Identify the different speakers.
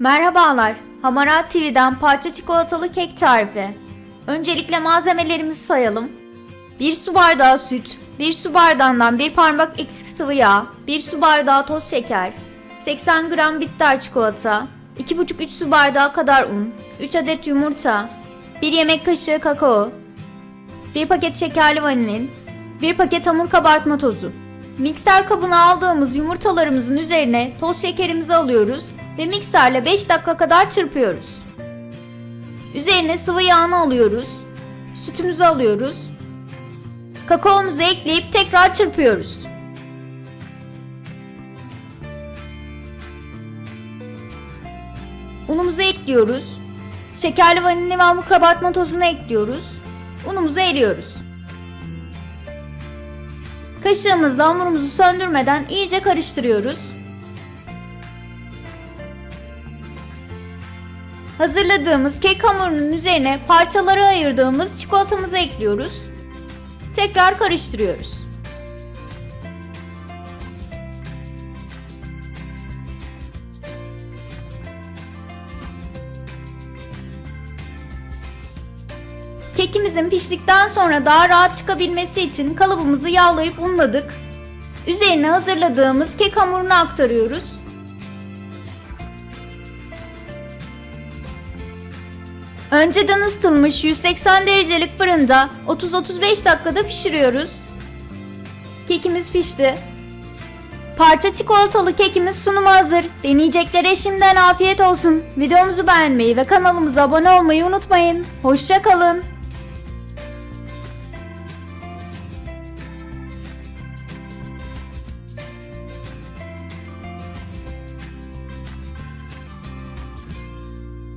Speaker 1: Merhabalar, Hamarat TV'den parça çikolatalı kek tarifi. Öncelikle malzemelerimizi sayalım. 1 su bardağı süt, 1 su bardağından 1 parmak eksik sıvı yağ, 1 su bardağı toz şeker, 80 gram bitter çikolata, 2,5-3 su bardağı kadar un, 3 adet yumurta, 1 yemek kaşığı kakao, 1 paket şekerli vanilin, 1 paket hamur kabartma tozu. Mikser kabına aldığımız yumurtalarımızın üzerine toz şekerimizi alıyoruz ve mikserle 5 dakika kadar çırpıyoruz. Üzerine sıvı yağını alıyoruz. Sütümüzü alıyoruz. Kakaomuzu ekleyip tekrar çırpıyoruz. Unumuzu ekliyoruz. Şekerli vanilya ve hamur tozunu ekliyoruz. Unumuzu eriyoruz. Kaşığımızla hamurumuzu söndürmeden iyice karıştırıyoruz. Hazırladığımız kek hamurunun üzerine parçalara ayırdığımız çikolatamızı ekliyoruz. Tekrar karıştırıyoruz. Kekimizin piştikten sonra daha rahat çıkabilmesi için kalıbımızı yağlayıp unladık. Üzerine hazırladığımız kek hamurunu aktarıyoruz. Önceden ısıtılmış 180 derecelik fırında 30-35 dakikada pişiriyoruz. Kekimiz pişti. Parça çikolatalı kekimiz sunuma hazır. Deneyeceklere şimdiden afiyet olsun. Videomuzu beğenmeyi ve kanalımıza abone olmayı unutmayın. Hoşçakalın.